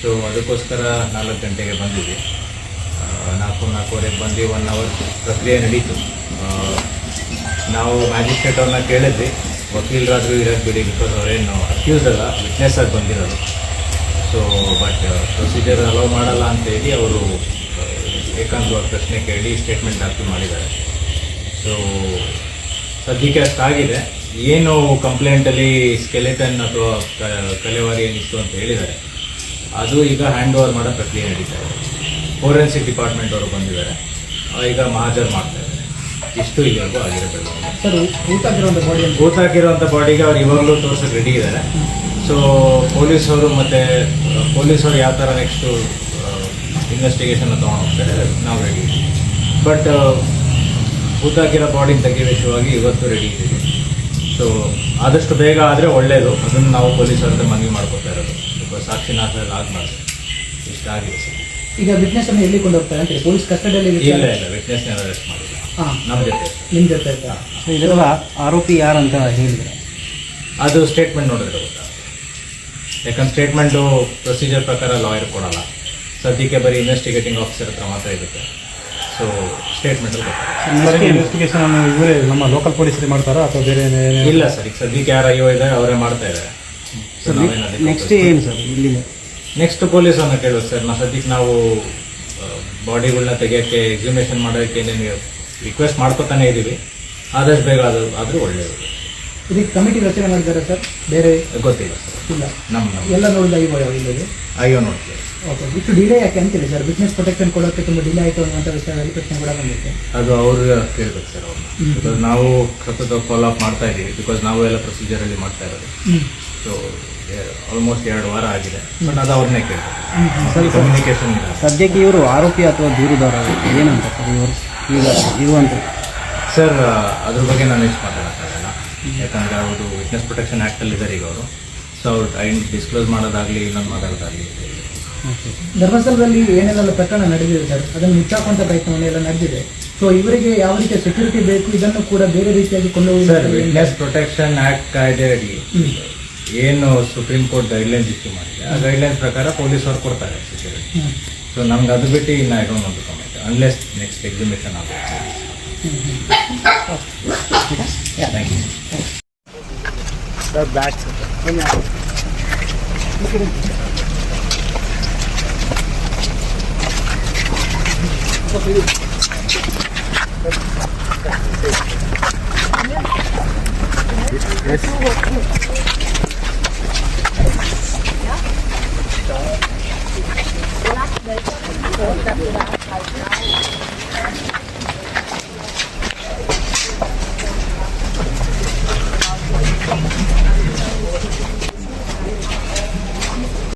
So ಅದಕ್ಕೋಸ್ಕರ ನಾಲ್ಕು ಗಂಟೆಗೆ ಬಂದಿದೆ ಆ, ನಾಲ್ಕು ನಾಲ್ಕೂವರೆಗೆ ಬಂದು ಒನ್ ಅವರ್ ಪ್ರಕ್ರಿಯೆ ನಡೀತು. ನಾವು ಮ್ಯಾಜಿಸ್ಟ್ರೇಟ್ ಅವ್ರನ್ನ ಕೇಳಿದ್ವಿ. ವಕೀಲರಾದರೂ ಇರೋದು ಬಿಡಿ ಬಿಕಾಸ್ ಅವರೇನು ಅಕ್ಯೂಸ್ ಅಲ್ಲ ವಿಟ್ನೆಸ್ ಆಗಿ ಬಂದಿರೋದು. ಸೊ ಬಟ್ ಪ್ರೊಸೀಜರ್ ಅಲೋ ಮಾಡಲ್ಲ ಅಂತ ಹೇಳಿ ಅವರು ಏಕಾಂತವಾಗಿ ಪ್ರಶ್ನೆ ಕೇಳಿ ಸ್ಟೇಟ್ಮೆಂಟ್ ದಾಖಲು ಮಾಡಿದ್ದಾರೆ. ಸೊ ಸದ್ಯಕ್ಕೆ ಅಷ್ಟಾಗಿದೆ. ಏನು ಕಂಪ್ಲೇಂಟಲ್ಲಿ ಸ್ಕೆಲೆಟನ್ ಅಥವಾ ಕಲೆವಾರಿ ಏನಿತ್ತು ಅಂತ ಹೇಳಿದ್ದಾರೆ. ಅದು ಈಗ ಹ್ಯಾಂಡ್ ಓವರ್ ಮಾಡೋ ಪ್ರಕ್ರಿಯೆ ನಡೀತಾ ಇದೆ. ಫೋರೆನ್ಸಿಕ್ ಡಿಪಾರ್ಟ್ಮೆಂಟ್ ಅವರು ಬಂದಿದ್ದಾರೆ. ಈಗ ಮಹಾಜರ್ ಮಾಡ್ತಾ ಇದ್ದಾರೆ. ಇಷ್ಟು ಇಲ್ಲಿವರೆಗೂ ಆಗಿರೋ ಬೆಳವಣಿಗೆ ಹಾಕಿರುವಂಥ ಬಾಡಿಗೆ ಅವ್ರು ಇವಾಗಲೂ ತೋರ್ಸೋಕೆ ರೆಡಿ ಇದ್ದಾರೆ. ಸೊ ಪೊಲೀಸವರು ಮತ್ತೆ ಪೊಲೀಸರು ಯಾವ ಥರ ನೆಕ್ಸ್ಟು ಇನ್ವೆಸ್ಟಿಗೇಷನ್ ತೊಗೊಂಡು ಹೋಗ್ತಾರೆ ನಾವು ರೆಡಿ ಬಟ್ ಭೂತ್ ಹಾಕಿರೋ ಬಾಡಿ ತೆಗೆಯುವ ವಿಷಯವಾಗಿ ಇವತ್ತು ರೆಡಿ ಇದ್ದೀವಿ. ಸೊ ಆದಷ್ಟು ಬೇಗ ಆದರೆ ಒಳ್ಳೆಯದು ಅದನ್ನು ನಾವು ಪೊಲೀಸರ ಮನವಿ ಮಾಡ್ಕೊತಾ ಇರೋದು. ಬಿಕಾಸ್ ಸಾಕ್ಷಿನಾಥ ಎಲ್ಲ ಆಗಬಾರ್ದು. ಇಷ್ಟಾಗಿದೆ ಸರ್ ಈಗ ವಿಟ್ನೆಸ್ ಅನ್ನು ಎಲ್ಲಿ ಕೊಂಡು ಹೋಗ್ತಾರೆ ಅಂತ ಪೊಲೀಸ್ ಕಸ್ಟಡಿಯಲ್ಲಿ ಇಲ್ಲ ಇಲ್ಲ ವಿಟ್ನೆಸ್ನ ಅರೆಸ್ಟ್ ಮಾಡಿಲ್ಲ ಹಾಂ. ನಮ್ಮ ಜೊತೆ. ನಿಮ್ಮ ಜೊತೆ ಆಯ್ತಾ? ಇದೆಲ್ಲ ಆರೋಪಿ ಯಾರಂತ ಹೇಳಿದ್ರೆ? ಅದು ಸ್ಟೇಟ್ಮೆಂಟ್ ನೋಡಿದ್ರೆ ಗೊತ್ತಾ? ಯಾಕಂದ್ರೆ ಸ್ಟೇಟ್ಮೆಂಟು ಪ್ರೊಸೀಜರ್ ಪ್ರಕಾರ ಲಾಯರ್ ಕೊಡಲ್ಲ. ಸದ್ಯಕ್ಕೆ ಬರೀ ಇನ್ವೆಸ್ಟಿಗೇಟಿಂಗ್ ಆಫೀಸರ್ ಹತ್ರ ಮಾತ್ರ ಇರುತ್ತೆ. ಸೊ ಸ್ಟೇಟ್ಮೆಂಟ್ ಗೊತ್ತಾಗುತ್ತೆ ಇನ್ವೆಸ್ಟಿಗೇಷನ್ ಅನ್ನು ಇವರೇ ನಮ್ಮ ಲೋಕಲ್ ಪೊಲೀಸರೇ ಮಾಡ್ತಾರಾ ಅಥವಾ ಬೇರೆ ಇಲ್ಲ ಸರ್. ಈಗ ಸದ್ಯಕ್ಕೆ ಯಾರು ಅಯ್ಯೋ ಇದೆ ಅವರೇ ಮಾಡ್ತಾ ಇದ್ದಾರೆ. ನೆಕ್ಸ್ಟ್ ಏನು ಸರ್ ಇಲ್ಲಿ ನೆಕ್ಸ್ಟ್ ಪೊಲೀಸ್ ಅನ್ನ ಕೇಳೋದು ಸರ್ ನಾವು ಸದ್ಯಕ್ಕೆ ನಾವು ಬಾಡಿಗಳನ್ನ ತೆಗಿಯೋಕ್ಕೆ ಎಕ್ಸಿಮೇಷನ್ ಮಾಡೋಕ್ಕೆ ನಿಮಗೆ ರಿಕ್ವೆಸ್ಟ್ ಮಾಡ್ಕೋತಾನೆ ಇದ್ದೀವಿ ಆದಷ್ಟು ಬೇಗ ಅದು ಆದರೂ ಒಳ್ಳೆಯದು ಇದಕ್ಕೆ ಕಮಿಟಿ ರಚನೆ ಮಾಡಿದ್ದಾರೆ ಸರ್ ಬೇರೆ ಗೊತ್ತಿಲ್ಲ ಸರ್ ಇಲ್ಲ. ನಮ್ಮ ಎಲ್ಲ ನೋಡಿದ ಐ ಇಲ್ಲಿಗೆ? ಅಯ್ಯೋ ನೋಡ್ತೀವಿ. ಓಕೆ ಇಷ್ಟು ಡಿಲೇ ಯಾಕೆ ಅಂತಿಲ್ಲ ಸರ್ ಬಿಸ್ನೆಸ್ ಪ್ರೊಟೆಕ್ಷನ್ ಕೊಡೋಕ್ಕೆ ತುಂಬ ಡಿಲೇ ಆಯಿತು ಅನ್ನುವಂಥ ವಿಷಯದಲ್ಲಿ ಪ್ರಶ್ನೆ ಕೂಡ ಬಂದಿತ್ತು ಅದು ಅವ್ರು ಕೇಳ್ಬೇಕು ಸರ್ ಅವ್ರನ್ನ. ಬಿಕಾಸ್ ನಾವು ಸತತ ಫಾಲೋ ಅಪ್ ಮಾಡ್ತಾ ಇದ್ದೀವಿ ಬಿಕಾಸ್ ನಾವು ಎಲ್ಲ ಪ್ರೊಸೀಜರಲ್ಲಿ ಮಾಡ್ತಾ ಇರೋದು. ಸೊ ಆಲ್ಮೋಸ್ಟ್ ಎರಡು ವಾರ ಆಗಿದೆ. ಬಟ್ ಅದು ಅವ್ರನ್ನೇ ಕೇಳಿ ಕಮ್ಯುನಿಕೇಶನ್ ಇಲ್ಲ. ಸದ್ಯಕ್ಕೆ ಇವರು ಆರೋಪಿ ಅಥವಾ ದೂರುದಾರ ಏನಂತ ಸರ್ ಇವರು? ಈಗ ಇರುವಂತ ಸರ್ ಅದ್ರ ಬಗ್ಗೆ ನಾನು ಹೆಚ್ಚು ಮಾತಾಡೋಕ್ಕಾಗಲ್ಲ ಯಾಕಂದರೆ ಅವರು ವಿಟ್ನೆಸ್ ಪ್ರೊಟೆಕ್ಷನ್ ಆ್ಯಕ್ಟಲ್ಲಿ ಇದ್ದಾರೆ ಈಗ ಅವರು. ಸೊ ಅವ್ರು ಐನ್ ಡಿಸ್ಕ್ಲೋಸ್ ಮಾಡೋದಾಗಲಿ ಇನ್ನೊಂದು ಮಾಡೋದಾಗಲಿ ಧರ್ಮಸ್ಥಳದಲ್ಲಿ ಏನೇನೆಲ್ಲ ಪ್ರಕರಣ ನಡೆದಿದೆ ಸರ್? ಅದನ್ನು ಮುಚ್ಚಾಕುವಂಥ ಪ್ರಯತ್ನವನ್ನು ಎಲ್ಲ ನಡೆದಿದೆ. ಸೊ ಇವರಿಗೆ ಯಾವ ರೀತಿಯ ಸೆಕ್ಯೂರಿಟಿ ಬೇಕು ಇದನ್ನು ಕೂಡ ಬೇರೆ ರೀತಿಯಾಗಿ ಸರ್ ಕೊಂಡೊಯ್ಯುವುದು ವಿಟ್ನೆಸ್ ಪ್ರೊಟೆಕ್ಷನ್ ಆ್ಯಕ್ಟ್ ಕಾಯ್ದೆ ಅಡಿ. ಏನು ಸುಪ್ರೀಂ ಕೋರ್ಟ್ ಗೈಡ್ಲೈನ್ಸ್ ಇಷ್ಟು ಮಾಡಿದೆ ಆ ಗೈಡ್ಲೈನ್ಸ್ ಪ್ರಕಾರ ಪೊಲೀಸವ್ರು ಕೊಡ್ತಾರೆ ಸೊ ನಮ್ಗೆ ಅದು ಬಿಟ್ಟು ಇನ್ನು I don't know comment unless next exhibition ಆಗುತ್ತೆ Yes.